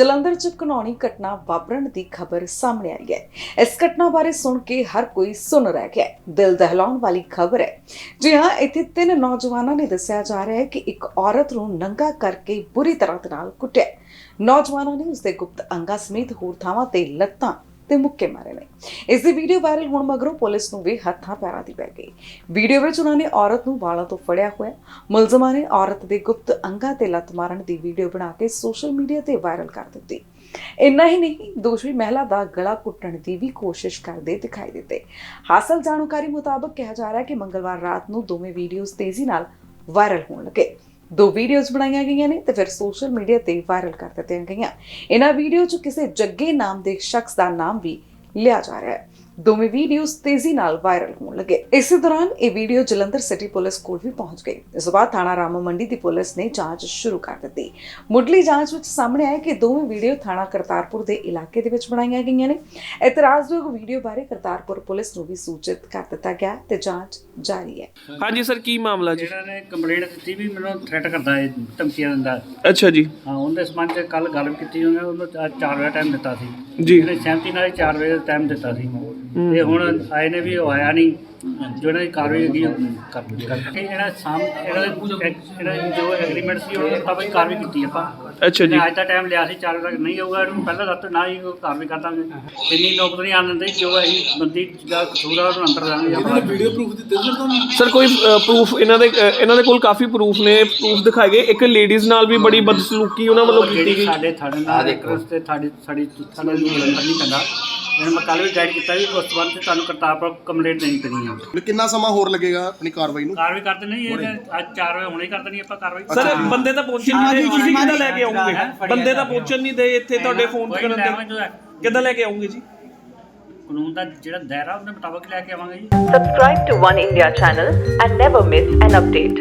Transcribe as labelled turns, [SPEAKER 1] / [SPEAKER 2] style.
[SPEAKER 1] ਜਲੰਧਰ 'ਚ ਘਨੌਣੀ ਘਟਨਾ ਵਾਪਰਨ ਦੀ ਖਬਰ ਸਾਹਮਣੇ ਆਈ ਹੈ। ਇਸ ਘਟਨਾ ਬਾਰੇ ਸੁਣ ਕੇ ਹਰ ਕੋਈ ਸੁਣ ਰਹਿ ਗਿਆ ਦਿਲ ਦਹਿਲਾਉਣ ਵਾਲੀ ਖਬਰ ਹੈ। ਜੀ ਹਾਂ, ਇੱਥੇ ਤਿੰਨ ਨੌਜਵਾਨਾਂ ਨੇ ਦੱਸਿਆ ਜਾ ਰਿਹਾ ਹੈ ਕਿ ਇੱਕ ਔਰਤ ਨੂੰ ਨੰਗਾ ਕਰਕੇ ਬੁਰੀ ਤਰ੍ਹਾਂ ਦੇ ਨਾਲ ਕੁੱਟਿਆ। ਨੌਜਵਾਨਾਂ ਨੇ ਉਸਦੇ ਗੁਪਤ ਅੰਗਾਂ ਸਮੇਤ ਹੋਰ ਥਾਵਾਂ ਤੇ ਲੱਤਾਂ ਤੇ ਮੁੱਕੇ ਮਾਰੇ ਨੇ। ਇਸ ਦੀ ਵੀਡੀਓ ਵਾਇਰਲ ਹੋਣ ਮਗਰੋਂ ਪੁਲਿਸ ਨੂੰ ਵੀ ਹੱਥਾਂ ਪੈਰਾਂ ਦੀ ਪੈ ਗਈ। ਵੀਡੀਓ ਵਿੱਚ ਉਹਨਾਂ ਨੇ ਔਰਤ ਨੂੰ ਵਾਲਾਂ ਤੋਂ ਫੜਿਆ ਹੋਇਆ। ਮੁਲਜ਼ਮਾਂ ਨੇ ਔਰਤ ਦੇ ਗੁਪਤ ਅੰਗਾਂ ਤੇ ਲੱਤ ਮਾਰਨ ਦੀ ਵੀਡੀਓ ਬਣਾ ਕੇ ਸੋਸ਼ਲ ਮੀਡੀਆ ਤੇ ਵਾਇਰਲ ਕਰ ਦਿੱਤੀ। ਇੰਨਾ ਹੀ ਨਹੀਂ, ਦੋਸ਼ੀ ਮਹਿਲਾ ਦਾ ਗਲਾ ਕੁੱਟਣ ਦੀ ਵੀ ਕੋਸ਼ਿਸ਼ ਕਰਦੇ ਦਿਖਾਈ ਦਿੱਤੇ। ਹਾਸਲ ਜਾਣਕਾਰੀ ਮੁਤਾਬਕ ਕਿਹਾ ਜਾ ਰਿਹਾ ਹੈ ਕਿ ਮੰਗਲਵਾਰ ਰਾਤ ਨੂੰ ਦੋਵੇਂ ਵੀਡੀਓਜ਼ ਤੇਜ਼ੀ ਨਾਲ ਵਾਇਰਲ ਹੋਣ ਲੱਗੇ। ਦੋ ਵੀਡੀਓਜ਼ ਬਣਾਈਆਂ ਗਈਆਂ ਨੇ ਤੇ ਫਿਰ ਸੋਸ਼ਲ ਮੀਡੀਆ ਤੇ ਵਾਇਰਲ ਕਰ ਦਿੱਤੀਆਂ ਗਈਆਂ। ਇਹਨਾਂ ਵੀਡੀਓ 'ਚ ਕਿਸੇ ਜੱਗੇ ਨਾਮ ਦੇ ਸ਼ਖਸ ਦਾ ਨਾਮ ਵੀ ਲਿਆ ਜਾ ਰਿਹਾ ਹੈ। ਦੋਵੇਂ ਵੀਡੀਓਜ਼ ਤੇਜ਼ੀ ਨਾਲ ਵਾਇਰਲ ਹੋਣ ਲੱਗੇ। ਇਸੇ ਦੌਰਾਨ ਇਹ ਵੀਡੀਓ ਜਲੰਧਰ ਸਿਟੀ ਪੁਲਿਸ ਕੋਲ ਵੀ ਪਹੁੰਚ ਗਈ। ਇਸ ਤੋਂ ਬਾਅਦ ਥਾਣਾ ਰਾਮ ਮੰਡੀ ਦੀ ਪੁਲਿਸ ਨੇ ਜਾਂਚ ਸ਼ੁਰੂ ਕਰ ਦਿੱਤੀ। ਮੁੱਢਲੀ ਜਾਂਚ ਵਿੱਚ ਸਾਹਮਣੇ ਆਇਆ ਕਿ ਦੋਵੇਂ ਵੀਡੀਓ ਥਾਣਾ ਕਰਤਾਰਪੁਰ ਦੇ ਇਲਾਕੇ ਦੇ ਵਿੱਚ ਬਣਾਈਆਂ ਗਈਆਂ ਨੇ। ਇਤਰਾਜ਼ਯੋਗ ਵੀਡੀਓ ਬਾਰੇ ਕਰਤਾਰਪੁਰ ਪੁਲਿਸ ਨੂੰ ਵੀ ਸੂਚਿਤ ਕਰ ਦਿੱਤਾ ਗਿਆ ਤੇ ਜਾਂਚ ਜਾਰੀ ਹੈ।
[SPEAKER 2] ਹਾਂਜੀ ਸਰ ਕੀ ਮਾਮਲਾ ਜੀ?
[SPEAKER 3] ਜਿਹੜਾ ਨੇ ਕੰਪਲੇਂਟ ਦਿੱਤੀ ਵੀ ਮੈਨੂੰ ਥ੍ਰੈਟ ਕਰਦਾ ਹੈ ਧਮਕੀਆਂ ਦਿੰਦਾ।
[SPEAKER 2] ਅੱਛਾ ਜੀ।
[SPEAKER 3] ਹਾਂ ਉਹਦੇ ਸੰਬੰਧ ਚ ਕੱਲ ਗੱਲ ਕੀਤੀ ਉਹਨੇ ਉਹਨੂੰ 4 ਵਜੇ ਟਾਈਮ ਦਿੱਤਾ ਸੀ।
[SPEAKER 2] ਜੀ।
[SPEAKER 3] ਇਹਨੇ ਸਹਿਮਤੀ ਨਾਲ 4 ਵਜੇ ਦਾ ਟਾਈਮ ਦਿੱਤਾ ਸੀ। ਤੇ ਹੁਣ ਆਏ ਨੇ ਵੀ ਉਹ ਆਇਆ ਨਹੀਂ। ਜਿਹੜਾ ਦੀ ਕਾਰਵਾਈ ਹੈਗੀ ਉਹ ਕਰ ਕਰਕੇ ਇਹਨਾਂ ਸਾਮ ਇਹਨਾਂ ਦੇ ਇਹਨਾਂ ਦੀ ਜੋ ਐਗਰੀਮੈਂਟ ਸੀ ਉਹ ਮੁਤਾਬਕ ਕਾਰਵਾਈ ਕੀਤੀ ਆਪਾਂ।
[SPEAKER 2] ਅੱਛਾ ਜੀ।
[SPEAKER 3] ਅੱਜ ਦਾ ਟਾਈਮ ਲਿਆ ਸੀ 4 ਵਜੇ ਤੱਕ ਨਹੀਂ ਆਊਗਾ ਇਹਨੂੰ ਪਹਿਲਾਂ ਦੱਸ ਨਾ ਹੀ ਕੋਈ ਕਾਰਵਾਈ ਕਰ ਦਾਂਗੇ। ਇੰਨੀ ਨੌਬਤ ਨਹੀਂ ਆਉਣ ਦਿੰਦੇ ਜੋ ਅਸੀਂ ਬੰਦੀ ਦਾ ਕਸੂਰ ਆ ਉਹਨੂੰ ਅੰਦਰ ਦਾਂਗੇ ਆਪਾਂ।
[SPEAKER 4] ਵੀਡੀਓ ਪ੍ਰੂਫ ਦਿੱਤੇ ਸਰ ਤੁਹਾਨੂੰ?
[SPEAKER 2] ਸਰ ਕੋਈ ਪ੍ਰੂਫ ਇਹਨਾਂ ਦੇ ਇਹਨਾਂ ਦੇ ਕੋਲ ਕਾਫੀ ਪ੍ਰੂਫ ਨੇ। ਪ੍ਰੂਫ ਦਿਖਾਏ ਗਏ। ਇੱਕ ਲੇਡੀਜ਼ ਨਾਲ ਵੀ ਬੜੀ ਬਦਸਲੂਕੀ ਉਹਨਾਂ ਵੱਲੋਂ ਕੀਤੀ
[SPEAKER 3] ਜਿਹੜੀ
[SPEAKER 2] ਗਈ।
[SPEAKER 3] ਸਾਡੇ ਥਾਣੇ ਨਾਲ ਇੱਕ ਰਸਤੇ ਸਾਡੀ ਸਾਡੀ ਸਾਡਾ ਨੂੰ ਨਹੀਂ ਪੈਂਦਾ। ਇਹਨਾਂ ਮੈਂ ਕੱਲ ਵੀ ਗਾਈਡ ਕੀਤਾ ਵੀ ਉਸ ਸੰਬੰਧ ਤੇ ਤੁਹਾਨੂੰ ਕਰਤਾਰਪੁਰ ਕੰਪਲੇਂਟ ਨਹੀਂ ਕਰਨੀ ਆ।
[SPEAKER 4] ਵੀ ਕਿੰਨਾ ਸਮਾਂ ਹੋਰ ਲੱਗੇਗਾ ਆਪਣੀ ਕਾਰਵਾਈ ਨੂੰ?
[SPEAKER 3] ਕਾਰਵਾਈ ਕਰਦੇ ਨਹੀਂ ਇਹ ਅੱਜ 4 ਵਜੇ ਹੁਣੇ ਕਰ ਦੇਣੀ ਆਪਾਂ ਕਾਰਵਾਈ।
[SPEAKER 2] ਸਰ ਬੰਦੇ ਤਾਂ ਪਹੁੰਚਣ ਨਹੀਂ ਦੇ ਤੁਸੀਂ ਕਿੱਦਾਂ ਲੈ ਕੇ ਆਉਂਗੇ? ਬੰਦੇ ਤਾਂ ਪਹੁੰਚਣ ਨਹੀਂ ਦੇ ਇੱਥੇ ਤੁਹਾਡੇ ਫੋਨ ਕਰਨ ਤੇ
[SPEAKER 3] ਹੈ।
[SPEAKER 2] ਕਿੱਦਾਂ ਲੈ ਕੇ ਆਉਂਗੇ ਜੀ?
[SPEAKER 3] ਕਾਨੂੰਨ ਦਾ ਜਿਹੜਾ ਦਾਇਰਾ ਉਹਦੇ ਮੁਤਾਬਕ ਲੈ ਕੇ ਆਵਾਂਗੇ ਜੀ।
[SPEAKER 5] Subscribe to One India channel and never miss an update.